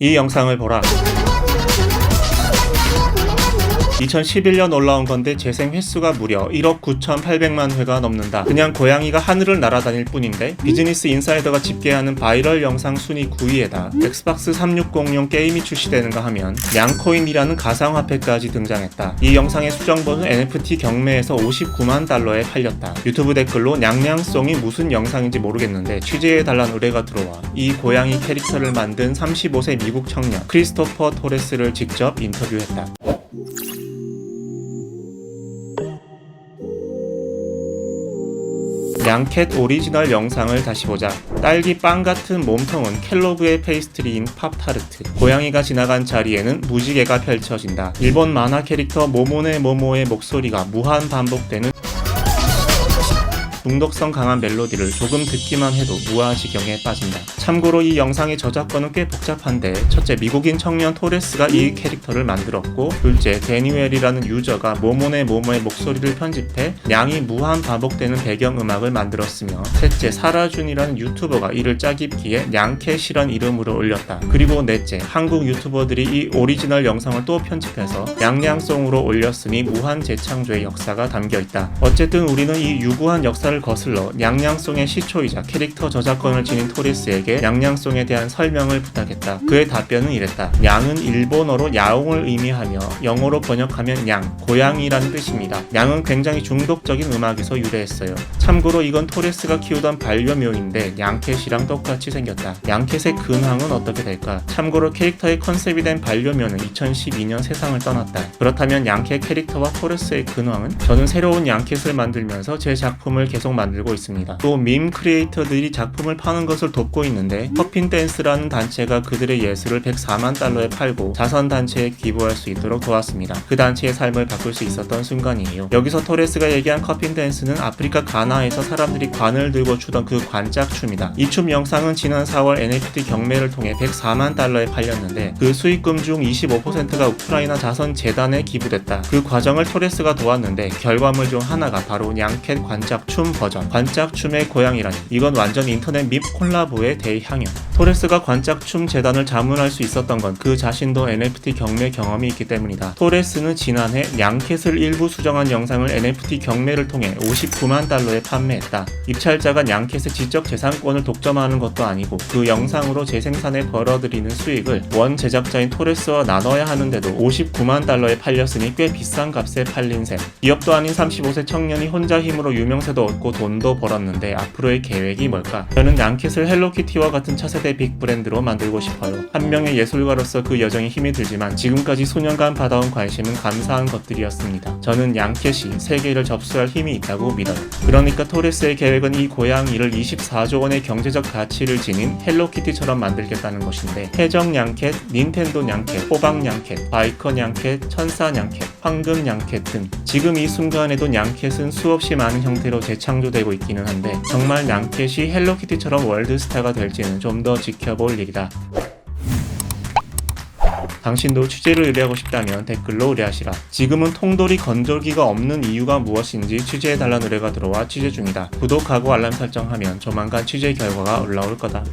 이 영상을 보라. 2011년 올라온 건데 재생 횟수가 무려 1억 9,800만 회가 넘는다. 그냥 고양이가 하늘을 날아다닐 뿐인데 비즈니스 인사이더가 집계하는 바이럴 영상 순위 9위에다 엑스박스 360용 게임이 출시되는가 하면 냥코인이라는 가상화폐까지 등장했다. 이 영상의 수정본은 NFT 경매에서 59만 달러에 팔렸다. 유튜브 댓글로 냥냥송이 무슨 영상인지 모르겠는데 취재해달란 의뢰가 들어와 이 고양이 캐릭터를 만든 35세 미국 청년 크리스토퍼 토레스를 직접 인터뷰했다. 양캣 오리지널 영상을 다시 보자. 딸기 빵 같은 몸통은 켈로그의 페이스트리인 팝타르트. 고양이가 지나간 자리에는 무지개가 펼쳐진다. 일본 만화 캐릭터 모모네 모모의 목소리가 무한 반복되는 중독성 강한 멜로디를 조금 듣기만 해도 무아지경에 빠진다. 참고로 이 영상의 저작권은 꽤 복잡한데 첫째 미국인 청년 토레스가 이 캐릭터를 만들었고 둘째 데니웰이라는 유저가 모모네 모모의 목소리를 편집해 양이 무한 반복되는 배경음악을 만들었으며 셋째 사라준이라는 유튜버가 이를 짜깁기에 냥캣이란 이름으로 올렸다. 그리고 넷째 한국 유튜버들이 이 오리지널 영상을 또 편집해서 양양송으로 올렸으니 무한 재창조의 역사가 담겨 있다. 어쨌든 우리는 이 유구한 역사를 거슬러 냥냥송의 시초이자 캐릭터 저작권을 지닌 토리스에게 냥냥송에 대한 설명을 부탁했다. 그의 답변은 이랬다. 양은 일본어로 야옹을 의미하며 영어로 번역하면 양, 고양이라는 뜻입니다. 양은 굉장히 중독적인 음악에서 유래했어요. 참고로 이건 토레스가 키우던 반려묘인데 양캣이랑 똑같이 생겼다. 양캣의 근황은 어떻게 될까? 참고로 캐릭터의 컨셉이 된 반려묘는 2012년 세상을 떠났다. 그렇다면 양캣 캐릭터와 토레스의 근황은? 저는 새로운 양캣을 만들면서 제 작품을 계속 만들고 있습니다. 또 밈 크리에이터들이 작품을 파는 것을 돕고 있는데 퍼핀 댄스라는 단체가 그들의 예술을 104만 달러에 팔고 자선 단체에 기부할 수 있도록 도왔습니다. 그 단체의 삶을 바꿀 수 있었던 순간이에요. 여기서 토레스가 얘기한 커핀 댄스는 아프리카 가나에서 사람들이 관을 들고 추던 그 관짝 춤이다. 이 춤 영상은 지난 4월 NFT 경매를 통해 104만 달러에 팔렸는데 그 수익금 중 25%가 우크라이나 자선 재단에 기부됐다. 그 과정을 토레스가 도왔는데 결과물 중 하나가 바로 양캣 관짝 춤 버전. 관짝 춤의 고양이라니. 이건 완전 인터넷 밉 콜라보의 대향연. 토레스가 관짝 춤 재단을 자문할 수 있었던 건 그 자신도 NFT 경매 경험이 있기 때문이다. 토레스는 지난해 양캣을 일부 수정한 영상을 NFT 경매를 통해 59만 달러에 판매했다. 입찰자가 양캣의 지적 재산권을 독점하는 것도 아니고 그 영상으로 재생산에 벌어들이는 수익을 원 제작자인 토레스와 나눠야 하는데도 59만 달러에 팔렸으니 꽤 비싼 값에 팔린 셈. 기업도 아닌 35세 청년이 혼자 힘으로 유명세도 얻고 돈도 벌었는데 앞으로의 계획이 뭘까? 저는 양캣을 헬로키티와 같은 차세대 빅 브랜드로 만들고 싶어요. 한 명의 예술가로서 그 여정에 힘이 들지만 지금까지 수년간 받아온 관심은 감사한 것들이었습니다. 저는 양캣이 세계를 접수할 힘이 있다고 믿어요. 그러니까 토레스의 계획은 이 고양이를 24조 원의 경제적 가치를 지닌 헬로키티처럼 만들겠다는 것인데 해적 양캣, 닌텐도 양캣, 호박 양캣, 바이커 양캣, 천사 양캣, 황금 양캣 등 지금 이 순간에도 양캣은 수없이 많은 형태로 재창조되고 있기는 한데 정말 양캣이 헬로키티처럼 월드스타가 될지는 좀 더 지켜볼 일이다. 당신도 취재를 의뢰하고 싶다면 댓글로 의뢰하시라. 지금은 통돌이 건조기가 없는 이유가 무엇인지 취재해달라는 의뢰가 들어와 취재 중이다. 구독하고 알람 설정하면 조만간 취재 결과가 올라올 거다.